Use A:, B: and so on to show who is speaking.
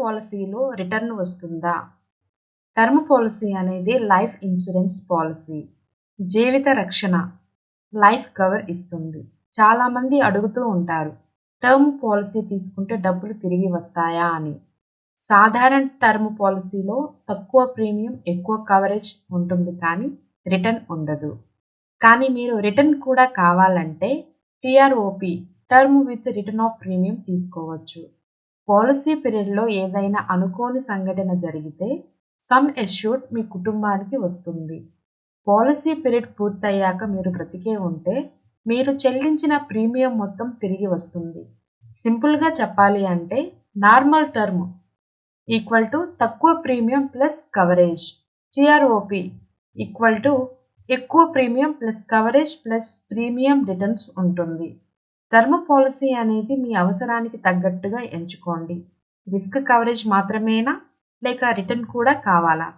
A: పాలసీలో రిటర్న్ వస్తుందా? Term policy అనేది లైఫ్ ఇన్సూరెన్స్ పాలసీ. జీవిత రక్షణ లైఫ్ కవర్ ఇస్తుంది. చాలామంది అడుగుతూ ఉంటారు టర్మ్ పాలసీ తీసుకుంటే డబ్బులు తిరిగి వస్తాయా? అని. సాధారణ టర్మ్ పాలసీలో తక్కువ ప్రీమియం ఎక్కువ కవరేజ్ ఉంటుంది కానీ రిటర్న్ ఉండదు. కానీ మీరు రిటర్న్ కూడా కావాలంటే TROP term with return of premium తీసుకోవచ్చు. పాలసీ పీరియడ్లో ఏదైనా అనుకోని సంఘటన జరిగితే సమ్ ఎష్యూర్డ్ మీ కుటుంబానికి వస్తుంది. పాలసీ పీరియడ్ పూర్తయ్యాక మీరు బ్రతికే ఉంటే మీరు చెల్లించిన ప్రీమియం మొత్తం తిరిగి వస్తుంది. సింపుల్గా చెప్పాలి అంటే నార్మల్ టర్మ్ ఈక్వల్ టు తక్కువ premium plus coverage. TROP equal to ఎక్కువ premium plus coverage plus premium returns ఉంటుంది. టర్మ్ పాలసీ అనేది మీ అవసరానికి తగ్గట్టుగా ఎంచుకోండి. రిస్క్ కవరేజ్ మాత్రమేనా? లేక రిటర్న్ కూడా కావాలా?